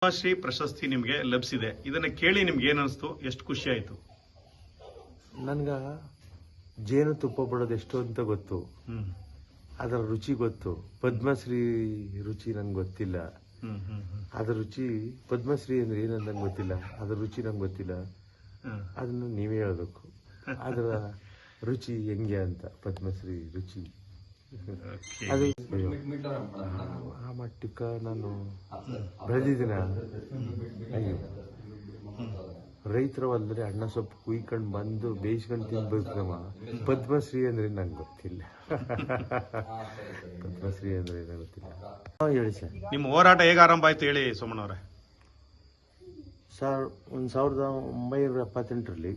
ಪದ್ಮಶ್ರೀ ಪ್ರಶಸ್ತಿ ನಿಮಗೆ ಲಭಿಸಿದೆ. ಇದನ್ನ ಕೇಳಿ ನಿಮ್ಗೆ ಏನ್ ಅನಿಸ್ತು? ಎಷ್ಟು ಖುಷಿ ಆಯ್ತು? ನನ್ಗ ಜೇನು ತುಪ್ಪ ಬಿಡೋದು ಎಷ್ಟು ಅಂತ ಗೊತ್ತು. ಅದರ ರುಚಿ ಗೊತ್ತು. ಪದ್ಮಶ್ರೀ ರುಚಿ ನಂಗೆ ಗೊತ್ತಿಲ್ಲ. ಅದರ ರುಚಿ ಪದ್ಮಶ್ರೀ ಅಂದ್ರೆ ಏನಂತ ನಂಗೆ ಗೊತ್ತಿಲ್ಲ. ಅದರ ರುಚಿ ನಂಗೆ ಗೊತ್ತಿಲ್ಲ. ಅದನ್ನು ನೀವೇ ಹೇಳಬೇಕು. ಅದರ ರುಚಿ ಹೆಂಗೆ ಅಂತ ಪದ್ಮಶ್ರೀ ರುಚಿ. ಅದು ಆ ಮಟ್ಟಕ್ಕ ನಾನು ಬೆಳೆದಿದ್ದೀನ. ಅಯ್ಯೋ. ರೈತರು ಅಂದ್ರೆ ಅಣ್ಣ ಸೊಪ್ಪು ಕುಯ್ಕೊಂಡು ಬಂದು ಬೇಯಿಸ್ಕೊಂಡು ತಿನ್ಬೇಕು ನಮ್ಮ ಪದ್ಮಶ್ರೀ ಅಂದ್ರೆ ನಂಗೆ ಗೊತ್ತಿಲ್ಲ. ಪದ್ಮಶ್ರೀ ಅಂದ್ರೆ ಏನೋ ಗೊತ್ತಿಲ್ಲ. ಹಾ, ಹೇಳಿ ಸರ್. ನಿಮ್ಮ ಹೋರಾಟ ಹೇಗೆ ಆರಂಭ ಆಯ್ತು ಹೇಳಿ ಸೋಮಣ್ಣವ್ರೆ ಸರ್ ಒಂದು ಸಾವಿರದ ಒಂಬೈನೂರ ಎಪ್ಪತ್ತೆಂಟರಲ್ಲಿ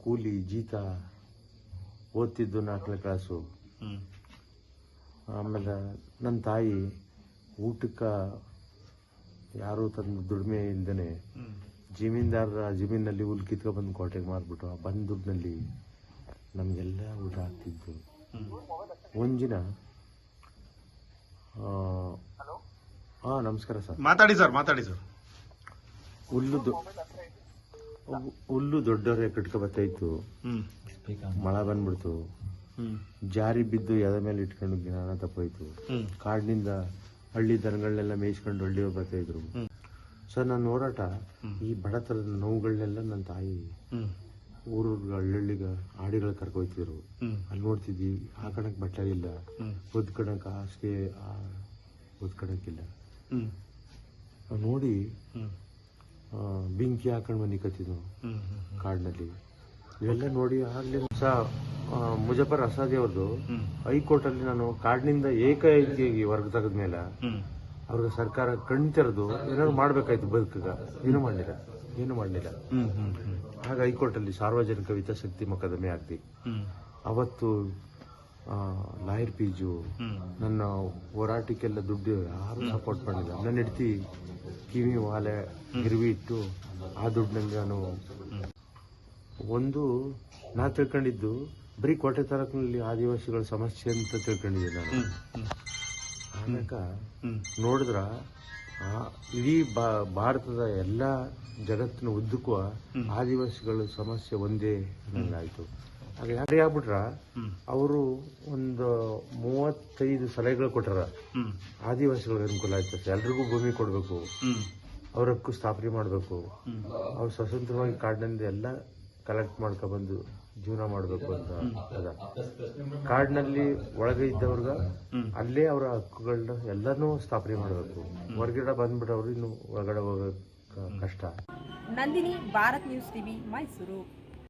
ಕೂಲಿ ಜೀತ ಓದ್ತಿದ್ದು ನಾಲ್ಕನೇ ಕ್ಲಾಸು ಆಮೇಲೆ ನನ್ನ ತಾಯಿ ಊಟಕ್ಕೆ ಯಾರೂ ತನ್ನ ದುಡಿಮೆ ಇಲ್ದೇ ಹ್ಮ್ ಜಮೀನ್ದಾರರ ಜಮೀನಲ್ಲಿ ಹುಲ್ ಕಿತ್ಕೊ ಬಂದು ಕೋಟೆಗೆ ಮಾರ್ಬಿಟ್ಟು ಆ ಬಂದ ದುಡ್ಡಿನಲ್ಲಿ ನಮಗೆಲ್ಲ ಊಟ ಆಗ್ತಿದ್ದು ಒಂದಿನ ಹಾಂ ನಮಸ್ಕಾರ ಸರ್. ಮಾತಾಡಿ ಸರ್ ಮಾತಾಡಿ ಸರ್. ಹುಲ್ಲು ಹುಲ್ಲು ದೊಡ್ಡವರೇ ಕಟ್ಕೊ ಬರ್ತಾಯಿತ್ತು ಹ್ಮ್. ಮಳೆ ಬಂದ್ಬಿಡ್ತು. ಜಾರಿ ಬಿದ್ದು ಎದ ಮೇಲೆ ಇಟ್ಕೊಂಡು ಜ್ಞಾನ ತಪ್ಪೋಯ್ತು. ಕಾಡಿನಿಂದ ಹಳ್ಳಿ ದನಗಳನ್ನೆಲ್ಲ ಮೇಯಿಸ್ಕೊಂಡು ಹಳ್ಳಿ ಬರ್ತಾ ಇದ್ರು. ಸರ್ ನನ್ನ ಹೋರಾಟ ಈ ಬಡತನದ ನೋವುಗಳನ್ನೆಲ್ಲ ನನ್ನ ತಾಯಿ ಊರು ಹಳ್ಳಿಗ ಆಡಿಗಳು ಕರ್ಕೊಯ್ತಿದ್ರು. ಅಲ್ಲಿ ನೋಡ್ತಿದ್ವಿ ಹಾಕಣಕ್ ಬಟ್ಟೆ ಇಲ್ಲ. ಒದ್ಕಣಕ್ ಹಾಸಿಗೆ ಒದ್ಕಣಕ್ಕಿಲ್ಲ ನೋಡಿ ಬೆಂಕಿ ಹಾಕೊಂಡು ಮನೆ ಕತ್ತಿದ್ವು ಹ್ಮ್ ಕಾಡಿನಲ್ಲಿ. ಇವೆಲ್ಲ ನೋಡಿ ಆಗ್ಲಿ ಸಹ ಮುಜಫರ್ ಅಸಾದಿ ಅವ್ರದ್ದು ಹೈಕೋರ್ಟ್ ಅಲ್ಲಿ ನಾನು ಕಾಡಿನಿಂದ ಏಕಾಏಕಿಯಾಗಿ ವರ್ಗ ತೆಗೆದ ಮೇಲೆ ಅವ್ರಿಗೆ ಸರ್ಕಾರ ಕಣ್ ತೆರೆದು ಏನಾದ್ರು ಮಾಡ್ಬೇಕಾಯ್ತು ಬದುಕಿಗ. ಏನು ಮಾಡಲಿಲ್ಲ. ಏನು ಮಾಡಲಿಲ್ಲ. ಹಾಗೆ ಹೈಕೋರ್ಟ್ ಅಲ್ಲಿ ಸಾರ್ವಜನಿಕ ಹಿತಾಸಕ್ತಿ ಮೊಕದ್ದಮೆ ಆಗ್ತಿ. ಅವತ್ತು ಲಾಯರ್ ಪೀಜು ನನ್ನ ಹೋರಾಟಕ್ಕೆಲ್ಲ ದುಡ್ಡು ಯಾರು ಸಪೋರ್ಟ್ ಮಾಡಿಲ್ಲ. ನನ್ನ ಹೆಂಡತಿ ಕಿವಿ ವಾಲೆ ಗಿರ್ವಿ ಇಟ್ಟು ಆ ದುಡ್ಡಿನಲ್ಲಿ ನಾನು ಒಂದು ನಾ ತಿಳ್ಕೊಂಡಿದ್ದು ಬರೀ ಕೋಟೆ ತಾಲೂಕಿನಲ್ಲಿ ಆದಿವಾಸಿಗಳ ಸಮಸ್ಯೆ ಅಂತ ತಿಳ್ಕೊಂಡಿದ್ದೆ ನಾನು. ಆಮ್ಯಾಕ ನೋಡಿದ್ರ ಇಡೀ ಭಾರತದ ಎಲ್ಲ ಜಗತ್ತಿನ ಉದ್ದಕ್ಕೂ ಆದಿವಾಸಿಗಳ ಸಮಸ್ಯೆ ಒಂದೇ ಆಯ್ತು. ಆಗ ಯಾರೇ ಆಗ್ಬಿಟ್ರ ಅವರು ಒಂದು ಮೂವತ್ತೈದು ಸಲಹೆಗಳು ಕೊಟ್ಟಾರ. ಆದಿವಾಸಿಗಳ ಆದಿವಾಸಿಗಳಿಗೆ ಅನುಕೂಲ ಆಯ್ತು ಸರ್ ಎಲ್ರಿಗೂ ಭೂಮಿ ಕೊಡಬೇಕು. ಅವ್ರ ಹಕ್ಕು ಸ್ಥಾಪನೆ ಮಾಡಬೇಕು. ಅವ್ರು ಸ್ವತಂತ್ರವಾಗಿ ಕಾಡಿನಿಂದ ಎಲ್ಲ ಕಲೆಕ್ಟ್ ಮಾಡ್ಕೊಬಂದು ಜೀವನ ಮಾಡಬೇಕು ಅಂತ ಅದ. ಕಾಡಿನಲ್ಲಿ ಒಳಗೆ ಇದ್ದವ್ರಿಗೆ ಅಲ್ಲೇ ಅವರ ಹಕ್ಕುಗಳನ್ನ ಎಲ್ಲನೂ ಸ್ಥಾಪನೆ ಮಾಡಬೇಕು. ಹೊರಗಡೆ ಬಂದ್ಬಿಟ್ಟವ್ರು ಇನ್ನು ಒಳಗಡೆ ಹೋಗಬೇಕು ಕಷ್ಟ. Nandini Bharat news TV Mysuru.